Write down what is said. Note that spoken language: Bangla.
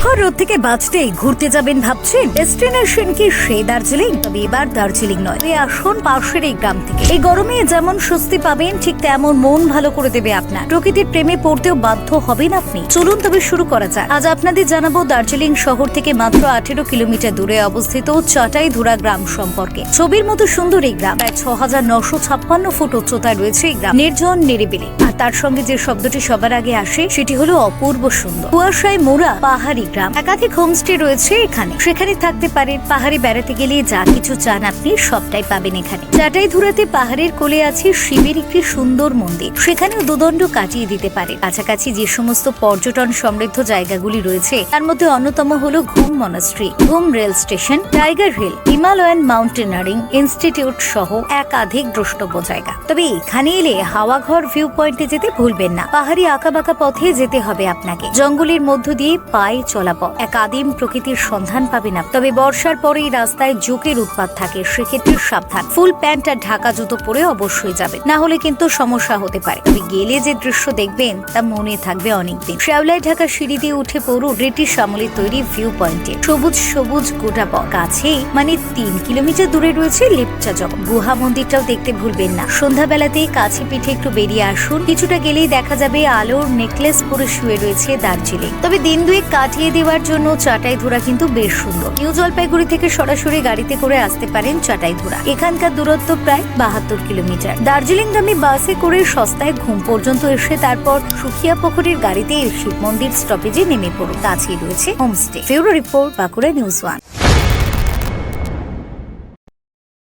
প্রখর রোদ থেকে বাঁচতে ঘুরতে যাবেন ভাবছেন? ডেস্টিনেশন কি? সে দার্জিলিং? তবে এবার দার্জিলিং নয়। তবে আসুন পাশের এই গ্রাম থেকে। এই গরমে যেমন স্বস্তি পাবেন, ঠিক তেমন মন ভালো করে দেবে আপনার। প্রকৃতির প্রেমে পড়তেও বাধ্য হবেন আপনি। চলুন তবে শুরু করা যাক। আজ আপনাদের জানাব দার্জিলিং শহর থেকে মাত্র আঠেরো কিলোমিটার দূরে অবস্থিত চাটাইধুরা গ্রাম সম্পর্কে। ছবির মতো সুন্দর এই গ্রাম। প্রায় ছ হাজার নশো ছাপ্পান্ন ফুট উচ্চতায় রয়েছে এই গ্রাম। নির্জন নিরিবিলি। তার সঙ্গে যে শব্দটি সবার আগে আসে, সেটি হলো অপূর্ব সুন্দর। কুয়াশায় মোড়া পাহাড়ি গ্রাম। একাধিক হোমস্টে রয়েছে এখানে। সেখানে থাকতে পারেন পাহাড়ে বেড়াতে গেলে যা কিছু চান আপনি সবটাই পাবেন এখানে। চাটাইধুরাতে পাহাড়ের কোলে আছে শিবের একটি সুন্দর মন্দির। সেখানেও দুদণ্ড কাটিয়ে দিতে পারে। কাছাকাছি যে সমস্ত পর্যটন সমৃদ্ধ জায়গাগুলি রয়েছে, তার মধ্যে অন্যতম হলো Ghum monastery Ghum rail station, tiger hill, Himalayan mountaineering institute সহ একাধিক দ্রষ্টব্য জায়গা। তবে এখানে এলে হাওয়াঘর ভিউ পয়েন্টে যেতে ভুলবেন না। পাহাড়ি আঁকাবাঁকা পথে যেতে হবে আপনাকে। জঙ্গলের মধ্য দিয়ে পায়ে চলাপথ এক আদিম প্রকৃতির সন্ধান পাবেন না তবে বর্ষার পরে এই রাস্তায় জোকের উৎপাত থাকে, সেক্ষেত্রে সাবধান। ফুল প্যান্ট আর ঢাকা জুতো পরে অবশ্যই যাবেন। না হলে কিন্তু সমস্যা হতে পারে। তবে গেলে যে দৃশ্য দেখবেন, তা মনে থাকবে অনেকদিন। শ্যাওলায় ঢাকা সিঁড়ি দিয়ে উঠে পড়ু ব্রিটিশ আমলের তৈরি ভিউ পয়েন্টে। সবুজ সবুজ গোটা পথ। কাছেই মানে তিন কিলোমিটার দূরে রয়েছে লেপচা জগৎ। গুহা মন্দিরটাও দেখতে ভুলবেন না। সন্ধ্যাবেলাতে কাছে পিঠে একটু বেরিয়ে আসুন। কিছুটা গেলেই দেখা যাবে আলোর নেকলেস পরে শুয়ে রয়েছে দার্জিলিং। তবে দিন দুয়েক কাটিয়ে দেওয়ার জন্য চাটাইধুরা কিন্তু বেশ সুন্দর। নিউ জলপাইগুড়ি থেকে সরাসরি গাড়িতে করে আসতে পারেন চাটাইধুরা। এখানকার দূরত্ব প্রায় বাহাত্তর কিলোমিটার। দার্জিলিং দার্জিলিংগামী বাসে করে সস্তায় ঘুম পর্যন্ত এসে তারপর সুখিয়া পুকুরের গাড়িতে শিব মন্দির স্টপেজে নেমে পড়ুন। কাছেই রয়েছে homestay. ফেউরো report Bankura news one.